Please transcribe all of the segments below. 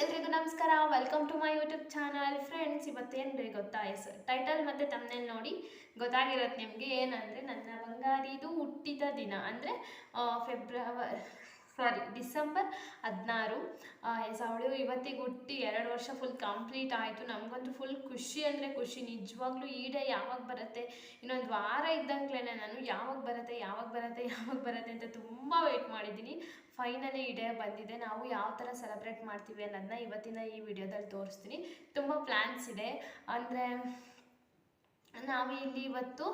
ಎಲ್ರಿಗೂ ನಮಸ್ಕಾರ. Welcome to my YouTube channel friends ಇವತ್ತೇನು ರೀ ಗೊತ್ತಾ? ಎಸ್ ಟೈಟಲ್ ಮತ್ತು ತಮ್ಮನೇಲಿ ನೋಡಿ. ಗೊತ್ತಾಗಿರತ್ತೆ ನಿಮಗೆ ಏನಂದರೆ, ನನ್ನ ಬಂಗಾರಿದು ಹುಟ್ಟಿದ ದಿನ. ಅಂದರೆ ಫೆಬ್ರವರಿ ಸಾರಿ, ಡಿಸೆಂಬರ್ ಹದಿನಾರು ಎಸ್, ಅವಳು ಇವತ್ತಿಗೆ ಹುಟ್ಟಿ ಎರಡು ವರ್ಷ ಫುಲ್ ಕಂಪ್ಲೀಟ್ ಆಯಿತು. ನಮಗಂತೂ ಫುಲ್ ಖುಷಿ ಅಂದರೆ ಖುಷಿ. ನಿಜವಾಗ್ಲೂ ಈ ಡೇ ಯಾವಾಗ ಬರುತ್ತೆ? ಇನ್ನೊಂದು ವಾರ ಇದ್ದಂಗ್ಲೇ ನಾನು ಯಾವಾಗ ಬರುತ್ತೆ ಯಾವಾಗ ಬರುತ್ತೆ ಯಾವಾಗ ಬರುತ್ತೆ ಅಂತ ತುಂಬ ವೆಯ್ಟ್ ಮಾಡಿದ್ದೀನಿ. ಫೈನಲಿ ಈ ಡೇ ಬಂದಿದೆ. ನಾವು ಯಾವ ಥರ ಸೆಲೆಬ್ರೇಟ್ ಮಾಡ್ತೀವಿ ಅನ್ನೋದನ್ನ ಇವತ್ತಿನ ಈ ವಿಡಿಯೋದಲ್ಲಿ ತೋರಿಸ್ತೀನಿ. ತುಂಬ ಪ್ಲ್ಯಾನ್ಸ್ ಇದೆ. ಅಂದರೆ ನಾವು ಇಲ್ಲಿ ಇವತ್ತು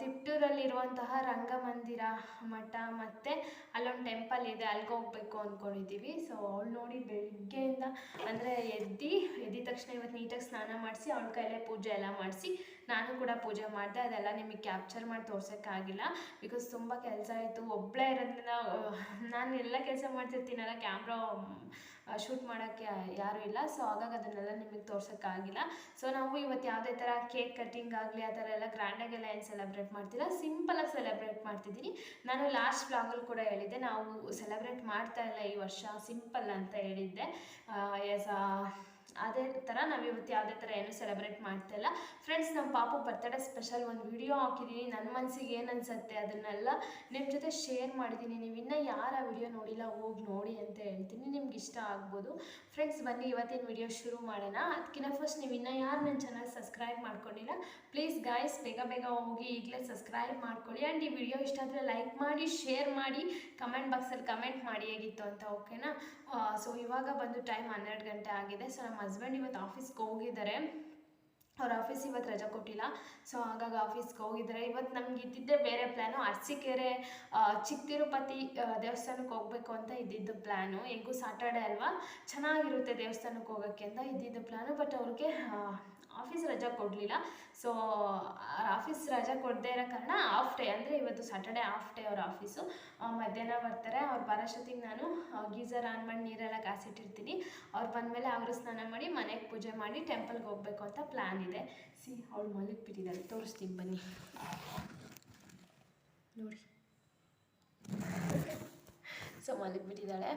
ತಿಪ್ಟೂರಲ್ಲಿರುವಂತಹ ರಂಗಮಂದಿರ ಮಠ ಮತ್ತು ಅಲ್ಲೊಂದು ಟೆಂಪಲ್ ಇದೆ ಅಲ್ಲಿಗೆ ಹೋಗ್ಬೇಕು ಅಂದ್ಕೊಂಡಿದ್ದೀವಿ ಸೊ ಅವಳು ನೋಡಿ ಬೆಳಗ್ಗೆಯಿಂದ ಅಂದರೆ ಎದ್ದು, ಎದ್ದಿದ ತಕ್ಷಣ ಇವತ್ತು ನೀಟಾಗಿ ಸ್ನಾನ ಮಾಡಿಸಿ, ಅವಳ ಕೈಲೇ ಪೂಜೆ ಎಲ್ಲ ಮಾಡಿಸಿ, ನಾನು ಕೂಡ ಪೂಜೆ ಮಾಡಿದೆ. ಅದೆಲ್ಲ ನಿಮಗೆ ಕ್ಯಾಪ್ಚರ್ ಮಾಡಿ ತೋರ್ಸೋಕ್ಕಾಗಿಲ್ಲ ಬಿಕಾಸ್ ತುಂಬ ಕೆಲಸ ಇತ್ತು ಒಬ್ಬಳೇ ಇರೋದ್ರಿಂದ ನಾನು ಎಲ್ಲ ಕೆಲಸ ಮಾಡ್ತಿರ್ತೀನಲ್ಲ ಕ್ಯಾಮ್ರಾ ಶೂಟ್ ಮಾಡೋಕ್ಕೆ ಯಾರೂ ಇಲ್ಲ. ಸೊ ಹಾಗಾಗಿ ಅದನ್ನೆಲ್ಲ ನಿಮಗೆ ತೋರ್ಸೋಕ್ಕಾಗಿಲ್ಲ. ಸೊ ನಾವು ಇವತ್ತು ಯಾವುದೇ ಥರ ಕೇಕ್ ಕಟ್ಟಿಂಗ್ ಆಗಲಿ, ಆ ಥರ ಎಲ್ಲ ಗ್ರ್ಯಾಂಡಾಗೆಲ್ಲ ಏನು ಸೆಲೆಬ್ರೇಟ್ ಮಾಡ್ತಿಲ್ಲ. ಸಿಂಪಲಾಗಿ ಸೆಲೆಬ್ರೇಟ್ ಮಾಡ್ತಿದ್ದೀನಿ. ನಾನು ಲಾಸ್ಟ್ ಬ್ಲಾಗಲ್ಲಿ ಕೂಡ ಹೇಳಿದ್ದೆ, ನಾವು ಸೆಲೆಬ್ರೇಟ್ ಮಾಡ್ತಾ ಇಲ್ಲ ಈ ವರ್ಷ. ಸಿಂಪಲ್ ಅಂತ ಹೇಳಿದ್ದೆ. ಎಸ್ ಅದೇ ಥರ ನಾವು ಇವತ್ತು ಯಾವುದೇ ಥರ ಏನು ಸೆಲೆಬ್ರೇಟ್ ಮಾಡ್ತಾ ಇಲ್ಲ. ಫ್ರೆಂಡ್ಸ್ ನಮ್ಮ ಪಾಪು ಬರ್ತಡೇ ಸ್ಪೆಷಲ್ ಒಂದು ವಿಡಿಯೋ ಹಾಕಿದ್ದೀನಿ ನನ್ನ ಮನಸ್ಸಿಗೆ ಏನು ಅನ್ಸುತ್ತೆ ಅದನ್ನೆಲ್ಲ ನಿಮ್ಮ ಜೊತೆ ಶೇರ್ ಮಾಡಿದ್ದೀನಿ ನೀವು ಇನ್ನೂ ಯಾರು ಆ ವಿಡಿಯೋ ನೋಡಿಲ್ಲ, ಹೋಗಿ ನೋಡಿ ಅಂತ ಹೇಳ್ತೀನಿ. ನಿಮ್ಗೆ ಇಷ್ಟ ಆಗ್ಬೋದು. ಫ್ರೆಂಡ್ಸ್ ಬನ್ನಿ, ಇವತ್ತಿನ ವಿಡಿಯೋ ಶುರು ಮಾಡೋಣ. ಅದಕ್ಕಿಂತ ಫಸ್ಟ್ ನೀವು ಇನ್ನೂ ಯಾರು ನನ್ನ ಚಾನಲ್ ಸಬ್ಸ್ಕ್ರೈಬ್ ಮಾಡ್ಕೊಂಡಿಲ್ಲ ಪ್ಲೀಸ್ ಗಾಯ್ಸ್ ಬೇಗ ಬೇಗ ಹೋಗಿ ಈಗಲೇ ಸಬ್ಸ್ಕ್ರೈಬ್ ಮಾಡ್ಕೊಳ್ಳಿ. ಆ್ಯಂಡ್ ಈ ವಿಡಿಯೋ ಇಷ್ಟ ಆದರೆ ಲೈಕ್ ಮಾಡಿ ಶೇರ್ ಮಾಡಿ ಕಮೆಂಟ್ ಬಾಕ್ಸಲ್ಲಿ ಕಮೆಂಟ್ ಮಾಡಿ ಹೇಗಿತ್ತು ಅಂತ ಓಕೆನಾ ಸೊ ಇವಾಗ ಬಂದು ಟೈಮ್ ಹನ್ನೆರಡು ಗಂಟೆ ಆಗಿದೆ. ಸೊ ನಮ್ಮ ಹಸ್ಬೆಂಡ್ ಇವತ್ತು ಆಫೀಸ್ಗೆ ಹೋಗಿದ್ದಾರೆ. ಅವ್ರ ಆಫೀಸ್ ಇವತ್ತು ರಜಾ ಕೊಟ್ಟಿಲ್ಲ. ಸೊ ಹಾಗಾಗಿ ಆಫೀಸ್ಗೆ ಹೋಗಿದ್ದಾರೆ. ಇವತ್ತು ನಮ್ಗೆ ಇದ್ದಿದ್ದೇ ಬೇರೆ ಪ್ಲ್ಯಾನು ಅರಸೀಕೆರೆ ಚಿಕ್ಕ ತಿರುಪತಿ ದೇವಸ್ಥಾನಕ್ಕೆ ಹೋಗಬೇಕು ಅಂತ ಇದ್ದಿದ್ದು ಪ್ಲ್ಯಾನು ಹೆಂಗೂ ಸಾಟರ್ಡೆ ಅಲ್ವಾ? ಚೆನ್ನಾಗಿರುತ್ತೆ ದೇವಸ್ಥಾನಕ್ಕೆ ಹೋಗೋಕ್ಕೆ ಅಂತ ಇದ್ದಿದ್ದು ಪ್ಲ್ಯಾನು ಬಟ್ ಅವ್ರಿಗೆ ಆಫೀಸ್ ರಜಾ ಕೊಡಲಿಲ್ಲ. ಸೊ ಆಫೀಸ್ ರಜಾ ಕೊಡದೇ ಇರೋ ಕಾರಣ ಆಫ್ ಡೇ ಅಂದರೆ ಇವತ್ತು ಸಾಟರ್ಡೆ ಆಫ್ ಡೇ ಅವ್ರ ಆಫೀಸು. ಮಧ್ಯಾಹ್ನ ಬರ್ತಾರೆ. ಅವ್ರು ಬರೋಷ್ಟೊತ್ತಿಗೆ ನಾನು ಗೀಸರ್ ಆನ್ ಮಾಡಿ ನೀರೆಲ್ಲ ಕಾಸಿಟ್ಟಿರ್ತೀನಿ ಅವ್ರು ಬಂದಮೇಲೆ ಅವರು ಸ್ನಾನ ಮಾಡಿ ಮನೆಗೆ ಪೂಜೆ ಮಾಡಿ ಟೆಂಪಲ್ಗೆ ಹೋಗಬೇಕು ಅಂತ ಪ್ಲ್ಯಾನ್ ಇದೆ. ಸಿ, ಅವಳು ಮಲಗಿಬಿಟ್ಟಿದ್ದಾಳೆ ತೋರಿಸ್ತೀನಿ ಬನ್ನಿ. ನೋಡಿ. ಸೊ ಮಲಗಿಬಿಟ್ಟಿದ್ದಾಳೆ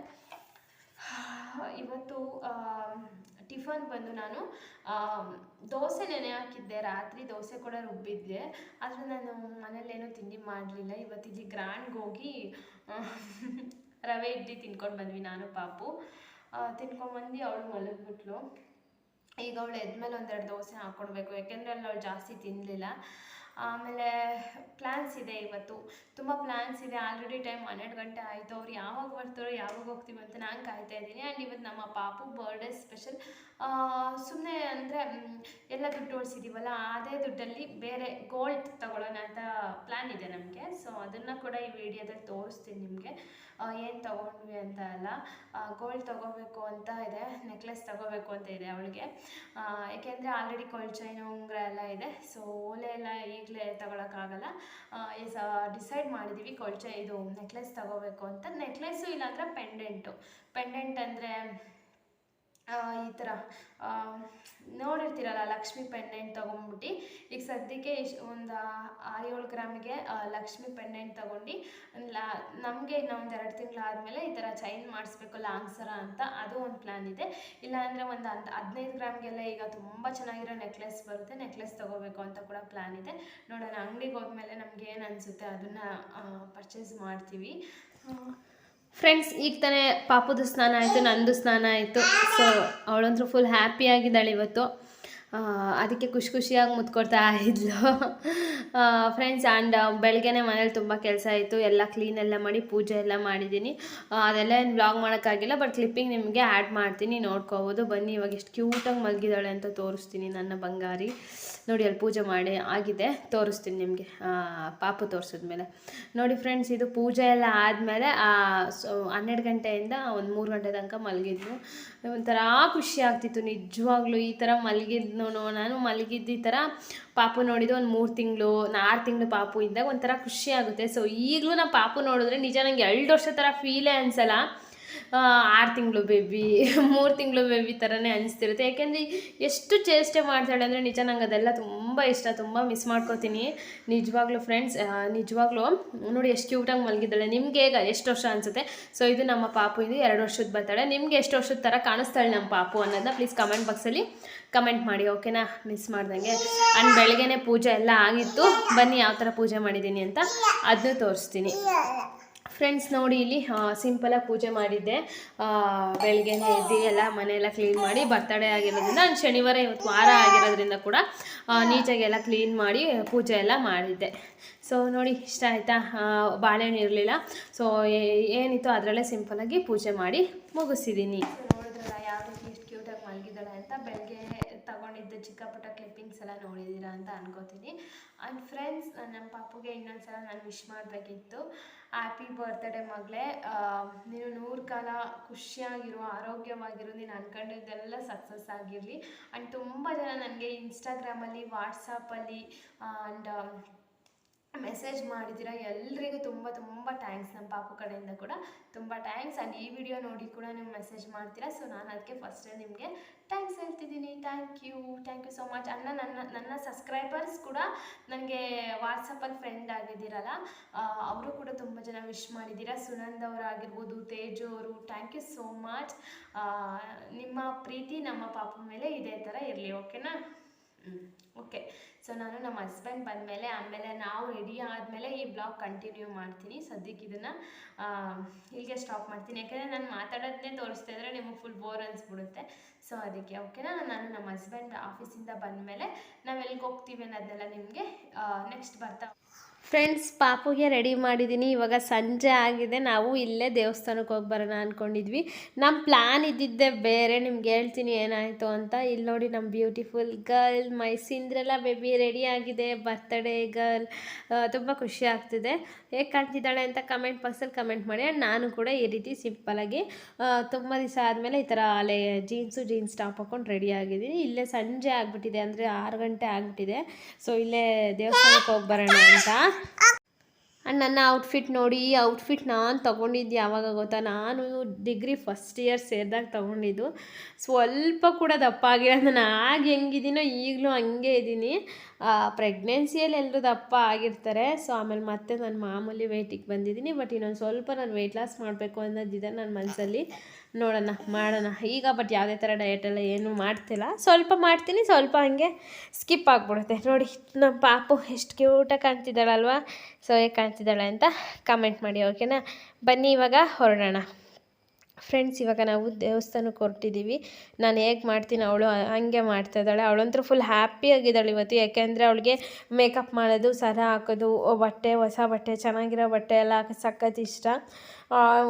ಇವತ್ತು ಟಿಫನ್ ಬಂದು ನಾನು ದೋಸೆ ನೆನೆ ಹಾಕಿದ್ದೆ. ರಾತ್ರಿ ದೋಸೆ ಕೂಡ ರುಬ್ಬಿದ್ದೆ. ಆದರೆ ನಾನು ಮನೇಲೇನೂ ತಿಂಡಿ ಮಾಡಲಿಲ್ಲ. ಇವತ್ತು ಇಲ್ಲಿ ಗ್ರ್ಯಾಂಡ್ಗೆ ಹೋಗಿ ರವೆ ಇಡ್ಲಿ ತಿನ್ಕೊಂಡು ಬಂದ್ವಿ ನಾನು, ಪಾಪು. ತಿನ್ಕೊಂಡ್ಬಂದು ಅವಳು ಮಲಗಿಬಿಟ್ಲು. ಈಗ ಅವಳು ಎದ್ಮೇಲೆ ಒಂದೆರಡು ದೋಸೆ ಹಾಕ್ಕೊಡ್ಬೇಕು ಯಾಕೆಂದರೆ ಅಲ್ಲಿ ಅವಳು ಜಾಸ್ತಿ ತಿನ್ನಲಿಲ್ಲ ಆಮೇಲೆ ಪ್ಲ್ಯಾನ್ಸ್ ಇದೆ ಇವತ್ತು. ತುಂಬ ಪ್ಲ್ಯಾನ್ಸ್ ಇದೆ. ಆಲ್ರೆಡಿ ಟೈಮ್ ಹನ್ನೆರಡು ಗಂಟೆ ಆಯಿತು. ಅವ್ರು ಯಾವಾಗ ಬರ್ತಾರೋ, ಯಾವಾಗ ಹೋಗ್ತೀವಿ ಅಂತ ನಾನು ಕಾಯ್ತಾ ಇದ್ದೀನಿ. ಆ್ಯಂಡ್ ಇವತ್ತು ನಮ್ಮ ಪಾಪು ಬರ್ಡೇ ಸ್ಪೆಷಲ್ ಸುಮ್ಮನೆ ಅಂದರೆ ಎಲ್ಲ ದುಡ್ಡು ಓಡಿಸಿದ್ದೀವಲ್ಲ ಅದೇ ದುಡ್ಡಲ್ಲಿ ಬೇರೆ ಗೋಲ್ಡ್ ತಗೊಳ್ಳೋಣ ಅಂತ ಪ್ಲ್ಯಾನ್ ಇದೆ ನಮಗೆ. ಸೊ ಅದನ್ನು ಕೂಡ ಈ ವಿಡಿಯೋದಲ್ಲಿ ತೋರಿಸ್ತೀನಿ ನಿಮಗೆ. ಏನು ತೊಗೊಂಡ್ವಿ ಅಂತ ಅಲ್ಲ ಗೋಲ್ಡ್ ತೊಗೋಬೇಕು ಅಂತ ಇದೆ ನೆಕ್ಲೆಸ್ ತೊಗೋಬೇಕು ಅಂತ ಇದೆ ಅವಳಿಗೆ. ಏಕೆಂದರೆ ಆಲ್ರೆಡಿ ಗೋಲ್ಡ್ ಚೈನ್ ಉಂಗುರ ಎಲ್ಲ ಇದೆ ಸೊ ಓಲೆ ಎಲ್ಲ ಈಗಲೇ ತೊಗೊಳಕ್ಕಾಗಲ್ಲ. ಎಸ್ ಡಿಸೈಡ್ ಮಾಡಿದ್ದೀವಿ ಕೊಳ್ಚೆ ಇದು ನೆಕ್ಲೆಸ್ ತಗೋಬೇಕು ಅಂತ. ನೆಕ್ಲೆಸ್ಸು ಇಲ್ಲಾಂದ್ರೆ ಪೆಂಡೆಂಟು ಪೆಂಡೆಂಟ್ ಅಂದರೆ ಈ ಥರ ನೋಡಿರ್ತೀರಲ್ಲ, ಲಕ್ಷ್ಮಿ ಪೆಂಡೆಂಟ್ ತೊಗೊಂಡ್ಬಿಟ್ಟು. ಈಗ ಸದ್ಯಕ್ಕೆ ಇಶ್ ಒಂದು ಆರು ಏಳು ಗ್ರಾಮಿಗೆ ಲಕ್ಷ್ಮಿ ಪೆಂಡೆಂಟ್ ತೊಗೊಂಡು, ಲಾ, ನಮಗೆ ಇನ್ನೊಂದು ಎರಡು ತಿಂಗಳಾದಮೇಲೆ ಈ ಥರ ಚೈನ್ ಮಾಡಿಸ್ಬೇಕು, ಲಾಂಗ್ ಸರ ಅಂತ. ಅದು ಒಂದು ಪ್ಲ್ಯಾನ್ ಇದೆ. ಇಲ್ಲಾಂದರೆ ಒಂದು ಹತ್ತು ಹದಿನೈದು ಗ್ರಾಮ್ಗೆಲ್ಲ ಈಗ ತುಂಬ ಚೆನ್ನಾಗಿರೋ ನೆಕ್ಲೆಸ್ ಬರುತ್ತೆ, ನೆಕ್ಲೆಸ್ ತೊಗೋಬೇಕು ಅಂತ ಕೂಡ ಪ್ಲ್ಯಾನ್ ಇದೆ. ನೋಡೋಣ, ಅಂಗಡಿಗೆ ಹೋದ್ಮೇಲೆ ನಮ್ಗೆ ಏನು ಅನಿಸುತ್ತೆ ಅದನ್ನು ಪರ್ಚೇಸ್ ಮಾಡ್ತೀವಿ. ಫ್ರೆಂಡ್ಸ್ ಈಗ ತಾನೇ ಪಾಪದ ಸ್ನಾನ ಆಯಿತು, ನಂದು ಸ್ನಾನ ಆಯಿತು. ಸೊ ಅವಳಂತೂ ಫುಲ್ ಹ್ಯಾಪಿಯಾಗಿದ್ದಾಳೆ ಇವತ್ತು. ಅದಕ್ಕೆ ಖುಷಿ ಖುಷಿಯಾಗಿ ಮುತ್ಕೊಡ್ತಾ ಇದ್ಲು. ಫ್ರೆಂಡ್ಸ್ ಆ್ಯಂಡ್ ಬೆಳಗ್ಗೆನೇ ಮನೇಲಿ ತುಂಬ ಕೆಲಸ ಆಯಿತು. ಎಲ್ಲ ಕ್ಲೀನ್ ಎಲ್ಲ ಮಾಡಿ, ಪೂಜೆ ಎಲ್ಲ ಮಾಡಿದ್ದೀನಿ ಅದೆಲ್ಲ ಏನು ಬ್ಲಾಗ್ ಮಾಡೋಕ್ಕಾಗಿಲ್ಲ ಬಟ್ ಕ್ಲಿಪ್ಪಿಂಗ್ ನಿಮಗೆ ಆ್ಯಡ್ ಮಾಡ್ತೀನಿ. ನೋಡ್ಕೋಬೋದು. ಬನ್ನಿ, ಇವಾಗ ಎಷ್ಟು ಕ್ಯೂಟಾಗಿ ಮಲಗಿದಾಳೆ ಅಂತ ತೋರಿಸ್ತೀನಿ ನನ್ನ ಬಂಗಾರಿ. ನೋಡಿ ಅಲ್ಲಿ ಪೂಜೆ ಮಾಡಿ ಆಗಿದೆ. ತೋರಿಸ್ತೀನಿ ನಿಮಗೆ. ಪಾಪು ತೋರಿಸಿದ್ಮೇಲೆ ನೋಡಿ ಫ್ರೆಂಡ್ಸ್ ಇದು ಪೂಜೆ ಎಲ್ಲ ಆದಮೇಲೆ ಹನ್ನೆರಡು ಗಂಟೆಯಿಂದ ಒಂದು ಮೂರು ಗಂಟೆ ತನಕ ಮಲಗಿದ್ನು ಒಂಥರ ಖುಷಿ ಆಗ್ತಿತ್ತು ನಿಜವಾಗ್ಲೂ ಈ ಥರ ಮಲಗಿದ್ನು ನಾನು ಮಲಗಿದ್ದು ಈ ಥರ ಪಾಪು ನೋಡಿದ್ದು ಒಂದು ಮೂರು ತಿಂಗಳು ನಾರು ತಿಂಗಳು ಪಾಪು ಇದ್ದಾಗ ಒಂಥರ ಖುಷಿ ಆಗುತ್ತೆ. ಸೊ ಈಗಲೂ ನಾನು ಪಾಪು ನೋಡಿದ್ರೆ ನಿಜ ನನಗೆ ಎರಡು ವರ್ಷ ಥರ ಫೀಲೇ ಅನ್ಸಲ್ಲ. ಆರು ತಿಂಗಳು ಬೇಬಿ ಮೂರು ತಿಂಗಳು ಬೇಬಿ ಥರನೇ ಅನಿಸ್ತಿರುತ್ತೆ. ಯಾಕೆಂದರೆ ಎಷ್ಟು ಚೇಷ್ಟೆ ಮಾಡ್ತಾಳೆ ಅಂದರೆ ನಿಜ ನಂಗೆ ಅದೆಲ್ಲ ತುಂಬ ಇಷ್ಟ, ತುಂಬ ಮಿಸ್ ಮಾಡ್ಕೋತೀನಿ. ನಿಜವಾಗ್ಲೂ ಫ್ರೆಂಡ್ಸ್ ನಿಜವಾಗ್ಲೂ ನೋಡಿ ಎಷ್ಟು ಕ್ಯೂಟಾಗಿ ಮಲಗಿದ್ದಾಳೆ. ನಿಮಗೆ ಹೇಗೆ ಎಷ್ಟು ವರ್ಷ ಅನಿಸುತ್ತೆ? ಸೊ ಇದು ನಮ್ಮ ಪಾಪು ಇದು ಎರಡು ವರ್ಷದ ಬರ್ತಾಳೆ. ನಿಮಗೆ ಎಷ್ಟು ವರ್ಷದ ಥರ ಕಾಣಿಸ್ತಾಳೆ ನಮ್ಮ ಪಾಪು ಅನ್ನೋದನ್ನ ಪ್ಲೀಸ್ ಕಮೆಂಟ್ ಬಾಕ್ಸಲ್ಲಿ ಕಮೆಂಟ್ ಮಾಡಿ ಓಕೆನಾ ಮಿಸ್ ಮಾಡ್ದಂಗೆ. ಆ್ಯಂಡ್ ಬೆಳಗ್ಗೆನೇ ಪೂಜೆ ಎಲ್ಲ ಆಗಿತ್ತು. ಬನ್ನಿ ಯಾವ ಥರ ಪೂಜೆ ಮಾಡಿದ್ದೀನಿ ಅಂತ. ಅದನ್ನು ತೋರಿಸ್ತೀನಿ. ಫ್ರೆಂಡ್ಸ್ ನೋಡಿ ಇಲ್ಲಿ ಸಿಂಪಲಾಗಿ ಪೂಜೆ ಮಾಡಿದ್ದೆ. ಬೆಳಗ್ಗೆನೇ ಎದ್ದು ಎಲ್ಲ ಮನೆಯೆಲ್ಲ ಕ್ಲೀನ್ ಮಾಡಿ ಬರ್ತಡೇ ಆಗಿರೋದ್ರಿಂದ ನಾನು ಶನಿವಾರ ಇವತ್ತು ವಾರ ಆಗಿರೋದ್ರಿಂದ ಕೂಡ ನೀಟಾಗಿ ಎಲ್ಲ ಕ್ಲೀನ್ ಮಾಡಿ ಪೂಜೆ ಎಲ್ಲ ಮಾಡಿದ್ದೆ. ಸೊ ನೋಡಿ, ಇಷ್ಟ ಆಯಿತಾ? ಬಾಳೆಹಣ್ಣು ಇರಲಿಲ್ಲ. ಸೊ ಏನಿತ್ತು ಅದರಲ್ಲೇ ಸಿಂಪಲಾಗಿ ಪೂಜೆ ಮಾಡಿ ಮುಗಿಸಿದ್ದೀನಿ ನೋಡಿದ್ರಲ್ಲ ಯಾವ ರೀತಿ ಎಷ್ಟು ಕ್ಯೂಟಾಗಿ ಮಲಗಿದ್ದಾಳೆ ಅಂತ ಬೆಳಗ್ಗೆ ತಗೊಂಡಿದ್ದ ಚಿಕ್ಕ ಪುಟ್ಟ ಕ್ಲಿಪ್ಪಿಂಗ್ಸ್ ಎಲ್ಲ ನೋಡಿದ್ದೀರಾ ಅಂತ ಅನ್ಕೋತೀನಿ. ಆ್ಯಂಡ್ ಫ್ರೆಂಡ್ಸ್ ನಮ್ಮ ಪಾಪುಗೆ ಇನ್ನೊಂದ್ಸಲ ನಾನು ವಿಶ್ ಮಾಡಬೇಕಿತ್ತು. ಹ್ಯಾಪಿ ಬರ್ತ್ಡೇ ಮಗಳೇ. ನೀನು ನೂರು ಕಾಲ ಖುಷಿಯಾಗಿರು, ಆರೋಗ್ಯವಾಗಿರು, ನೀನು ಅನ್ಕೊಂಡಿದ್ದೆಲ್ಲ ಸಕ್ಸಸ್ ಆಗಿರಲಿ. ಆ್ಯಂಡ್ ತುಂಬ ಜನ ನನಗೆ ಇನ್ಸ್ಟಾಗ್ರಾಮಲ್ಲಿ ವಾಟ್ಸಪ್ಪಲ್ಲಿ ಆ್ಯಂಡ್ ಮೆಸೇಜ್ ಮಾಡಿದ್ದೀರಾ? ಎಲ್ರಿಗೂ ತುಂಬ ತುಂಬ ಥ್ಯಾಂಕ್ಸ್ ನಮ್ಮ ಪಾಪು ಕಡೆಯಿಂದ ಕೂಡ. ತುಂಬ ಥ್ಯಾಂಕ್ಸ್ ಆ್ಯಂಡ್ ಈ ವಿಡಿಯೋ ನೋಡಿ ಕೂಡ ನೀವು ಮೆಸೇಜ್ ಮಾಡ್ತೀರಾ? ಸೊ ನಾನು ಅದಕ್ಕೆ ಫಸ್ಟೇ ನಿಮಗೆ ಥ್ಯಾಂಕ್ಸ್ ಹೇಳ್ತಿದ್ದೀನಿ. Thank you thank you so much ಅಣ್ಣ, ನನ್ನ ನನ್ನ ಸಬ್ಸ್ಕ್ರೈಬರ್ಸ್ ಕೂಡ ನನಗೆ ವಾಟ್ಸಪ್ಪಲ್ಲಿ ಫ್ರೆಂಡ್ ಆಗಿದ್ದೀರಲ್ಲ ಅವರು ಕೂಡ ತುಂಬ ಜನ ವಿಶ್ ಮಾಡಿದ್ದೀರಾ? ಸುನಂದ್ ಅವರಾಗಿರ್ಬೋದು, ತೇಜು ಅವರು ಥ್ಯಾಂಕ್ ಯು ಸೋ ಮಚ್ ನಿಮ್ಮ ಪ್ರೀತಿ ನಮ್ಮ ಪಾಪು ಮೇಲೆ ಇದೇ ಥರ ಇರಲಿ ಓಕೆನಾ ಓಕೆ ಸೊ ನಾನು ನಮ್ಮ ಹಸ್ಬೆಂಡ್ ಬಂದಮೇಲೆ, ಆಮೇಲೆ ನಾವು ರೆಡಿ ಆದಮೇಲೆ ಈ ಬ್ಲಾಗ್ ಕಂಟಿನ್ಯೂ ಮಾಡ್ತೀನಿ. ಸದ್ಯಕ್ಕೆ ಇದನ್ನು ಇಲ್ಲಿಗೆ ಸ್ಟಾಪ್ ಮಾಡ್ತೀನಿ. ಯಾಕೆಂದರೆ ನಾನು ಮಾತಾಡೋದನ್ನೇ ತೋರಿಸ್ತಾ ಇದ್ರೆ ನಿಮಗೆ ಫುಲ್ ಬೋರ್ ಅನಿಸ್ಬಿಡುತ್ತೆ. ಸೊ ಅದಕ್ಕೆ ಓಕೆನಾ ನಾನು ನಮ್ಮ ಹಸ್ಬೆಂಡ್ ಆಫೀಸಿಂದ ಬಂದಮೇಲೆ ನಾವು ಎಲ್ಲಿಗೆ ಹೋಗ್ತೀವಿ ಅನ್ನೋದನ್ನೆಲ್ಲ ನಿಮಗೆ ನೆಕ್ಸ್ಟ್ ಬರ್ತಾ ಫ್ರೆಂಡ್ಸ್ ಪಾಪುಗೆ ರೆಡಿ ಮಾಡಿದ್ದೀನಿ ಇವಾಗ ಸಂಜೆ ಆಗಿದೆ. ನಾವು ಇಲ್ಲೇ ದೇವಸ್ಥಾನಕ್ಕೆ ಹೋಗಿ ಬರೋಣ ಅಂದ್ಕೊಂಡಿದ್ವಿ ನಮ್ಮ ಪ್ಲ್ಯಾನ್ ಇದ್ದಿದ್ದೆ ಬೇರೆ, ನಿಮ್ಗೆ ಹೇಳ್ತೀನಿ ಏನಾಯಿತು ಅಂತ. ಇಲ್ಲಿ ನೋಡಿ ನಮ್ಮ beautiful girl my Cinderella baby ready ಆಗಿದೆ. ಬರ್ತ್ಡೇ ಗರ್ಲ್ ತುಂಬ ಖುಷಿ ಆಗ್ತಿದೆ. ಹೇಗೆ ಕಾಣ್ತಿದ್ದಾಳೆ ಅಂತ ಕಮೆಂಟ್ ಬಾಕ್ಸಲ್ಲಿ ಕಮೆಂಟ್ ಮಾಡಿ ಆ್ಯಂಡ್ ನಾನು ಕೂಡ ಈ ರೀತಿ ಸಿಂಪಲಾಗಿ ತುಂಬ ದಿವಸ ಆದಮೇಲೆ ಈ ಥರ ಅಲೆ ಜೀನ್ಸು ಜೀನ್ಸ್ ಟಾಪ್ ಹಾಕೊಂಡು ರೆಡಿ ಆಗಿದ್ದೀನಿ. ಇಲ್ಲೇ ಸಂಜೆ ಆಗಿಬಿಟ್ಟಿದೆ ಅಂದರೆ ಆರು ಗಂಟೆ ಆಗಿಬಿಟ್ಟಿದೆ. ಸೊ ಇಲ್ಲೇ ದೇವಸ್ಥಾನಕ್ಕೆ ಹೋಗಿ ಬರೋಣ ಅಂತ. ಆ್ಯಂಡ್ ನನ್ನ ಔಟ್ಫಿಟ್ ನೋಡಿ, ಈ ಔಟ್ಫಿಟ್ ನಾನು ತೊಗೊಂಡಿದ್ದು ಯಾವಾಗ ಗೊತ್ತಾ? ನಾನು ಡಿಗ್ರಿ ಫಸ್ಟ್ ಇಯರ್ ಸೇರಿದಾಗ ತೊಗೊಂಡಿದ್ದು. ಸ್ವಲ್ಪ ಕೂಡ ದಪ್ಪ ಆಗಿಲ್ಲ ನಾನು ಆಗ ಹೆಂಗಿದ್ದೀನೋ ಈಗಲೂ ಹಂಗೆ ಇದ್ದೀನಿ. ಪ್ರೆಗ್ನೆನ್ಸಿಯಲ್ಲಿ ಎಲ್ಲರೂ ದಪ್ಪ ಆಗಿರ್ತಾರೆ. ಸೊ ಆಮೇಲೆ ಮತ್ತೆ ನಾನು ಮಾಮೂಲಿ ವೆಯ್ಟಿಗೆ ಬಂದಿದ್ದೀನಿ. ಬಟ್ ಇನ್ನೊಂದು ಸ್ವಲ್ಪ ನಾನು ವೆಯ್ಟ್ ಲಾಸ್ ಮಾಡಬೇಕು ಅನ್ನೋದಿದೆ ನನ್ನ ಮನಸ್ಸಲ್ಲಿ ನೋಡೋಣ, ಮಾಡೋಣ. ಈಗ ಬಟ್ ಯಾವುದೇ ಥರ ಡಯಟೆಲ್ಲ ಏನೂ ಮಾಡ್ತಿಲ್ಲ. ಸ್ವಲ್ಪ ಮಾಡ್ತೀನಿ, ಸ್ವಲ್ಪ ಹಂಗೆ ಸ್ಕಿಪ್ ಆಗಿಬಿಡುತ್ತೆ. ನೋಡಿ, ನಮ್ಮ ಪಾಪು ಎಷ್ಟು ಕ್ಯೂಟಾಗಿ ಕಾಣ್ತಿದ್ದಾಳಲ್ವಾ? ಸೊ ಹೇಗೆ ಕಾಣ್ತಿದ್ದಾಳೆ ಅಂತ ಕಮೆಂಟ್ ಮಾಡಿ ಓಕೆನಾ ಬನ್ನಿ ಇವಾಗ ಹೊರಡೋಣ. ಫ್ರೆಂಡ್ಸ್ ಇವಾಗ ನಾವು ದೇವಸ್ಥಾನಕ್ಕೆ ಹೊರಟಿದ್ದೀವಿ ನಾನು ಹೇಗೆ ಮಾಡ್ತೀನಿ ಅವಳು ಹಂಗೆ ಮಾಡ್ತಾ ಇದ್ದಾಳೆ. ಅವಳಂತೂ ಫುಲ್ ಹ್ಯಾಪಿಯಾಗಿದ್ದಾಳೆ ಇವತ್ತು. ಯಾಕೆಂದರೆ ಅವಳಿಗೆ ಮೇಕಪ್ ಮಾಡೋದು, ಸರ ಹಾಕೋದು ಬಟ್ಟೆ, ಹೊಸ ಬಟ್ಟೆ, ಚೆನ್ನಾಗಿರೋ ಬಟ್ಟೆ ಎಲ್ಲ ಹಾಕೋದು ಸಖತ್ ಇಷ್ಟ.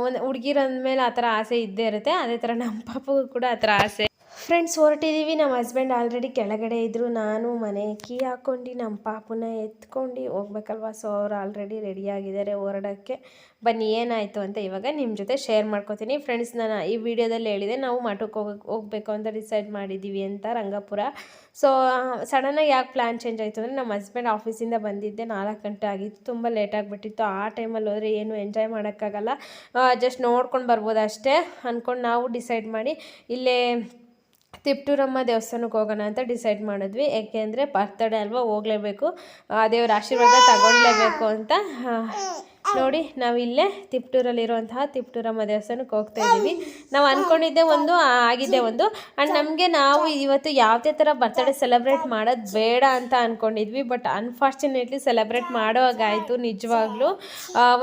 ಒಂದು ಹುಡುಗಿರಂದ ಮೇಲೆ ಆ ಥರ ಆಸೆ ಇದ್ದೇ ಇರುತ್ತೆ. ಅದೇ ಥರ ನಮ್ಮ ಪಾಪಗೂ ಕೂಡ ಆ ಥರ ಆಸೆ. ಫ್ರೆಂಡ್ಸ್ ಹೊರಟಿದ್ದೀವಿ ನಮ್ಮ ಹಸ್ಬೆಂಡ್ ಆಲ್ರೆಡಿ ಕೆಳಗಡೆ ಇದ್ದರು ನಾನು ಮನೆ ಕೀ ಹಾಕ್ಕೊಂಡು ನಮ್ಮ ಪಾಪುನ ಎತ್ಕೊಂಡು ಹೋಗ್ಬೇಕಲ್ವಾ? ಸೊ ಅವ್ರು ಆಲ್ರೆಡಿ ರೆಡಿಯಾಗಿದ್ದಾರೆ ಹೊರಡೋಕ್ಕೆ. ಬನ್ನಿ, ಏನಾಯಿತು ಅಂತ ಇವಾಗ ನಿಮ್ಮ ಜೊತೆ ಶೇರ್ ಮಾಡ್ಕೋತೀನಿ. ಫ್ರೆಂಡ್ಸ್ ನಾನು ಈ ವಿಡಿಯೋದಲ್ಲಿ ಹೇಳಿದೆ, ನಾವು ಮಠಕ್ಕೆ ಹೋಗಕ್ಕೆ ಹೋಗಬೇಕು ಅಂತ ಡಿಸೈಡ್ ಮಾಡಿದ್ದೀವಿ ಅಂತ ರಂಗಾಪುರ. ಸೊ ಸಡನ್ನಾಗಿ ಯಾಕೆ ಪ್ಲ್ಯಾನ್ ಚೇಂಜ್ ಆಯಿತು ಅಂದರೆ ನಮ್ಮ ಹಸ್ಬೆಂಡ್ ಆಫೀಸಿಂದ ಬಂದಿದ್ದೆ. ನಾಲ್ಕು ಗಂಟೆ ಆಗಿತ್ತು. ತುಂಬ ಲೇಟ್ ಆಗಿಬಿಟ್ಟಿತ್ತು. ಆ ಟೈಮಲ್ಲಿ ಹೋದರೆ ಏನು ಎಂಜಾಯ್ ಮಾಡೋಕ್ಕಾಗಲ್ಲ. ಜಸ್ಟ್ ನೋಡ್ಕೊಂಡು ಬರ್ಬೋದು ಅಷ್ಟೇ ಅಂದ್ಕೊಂಡು ನಾವು ಡಿಸೈಡ್ ಮಾಡಿ, ಇಲ್ಲೇ ತಿಪ್ಟೂರಮ್ಮ ದೇವಸ್ಥಾನಕ್ಕೆ ಹೋಗೋಣ ಅಂತ ಡಿಸೈಡ್ ಮಾಡಿದ್ವಿ. ಏಕೆಂದರೆ ಬರ್ತಡೇ ಅಲ್ವಾ, ಹೋಗಲೇಬೇಕು. ಆ ದೇವ್ರ ಆಶೀರ್ವಾದ ತಗೊಳ್ಲೇಬೇಕು ಅಂತ. ನೋಡಿ ನಾವಿಲ್ಲೇ ತಿಪ್ಟೂರಲ್ಲಿರುವಂತಹ ತಿಪ್ಟೂರಮ್ಮ ದೇವಸ್ಥಾನಕ್ಕೆ ಹೋಗ್ತಾ ಇದ್ದೀವಿ. ನಾವು ಅಂದ್ಕೊಂಡಿದ್ದೆ ಒಂದು ಆಗಿದೆ ಒಂದು. ಆ್ಯಂಡ್ ನಮಗೆ ನಾವು ಇವತ್ತು ಯಾವುದೇ ಥರ ಬರ್ತಡೇ ಸೆಲೆಬ್ರೇಟ್ ಮಾಡೋದು ಬೇಡ ಅಂತ ಅಂದ್ಕೊಂಡಿದ್ವಿ ಬಟ್ ಅನ್ಫಾರ್ಚುನೇಟ್ಲಿ ಸೆಲೆಬ್ರೇಟ್ ಮಾಡೋವಾಗಾಯಿತು ನಿಜವಾಗ್ಲೂ.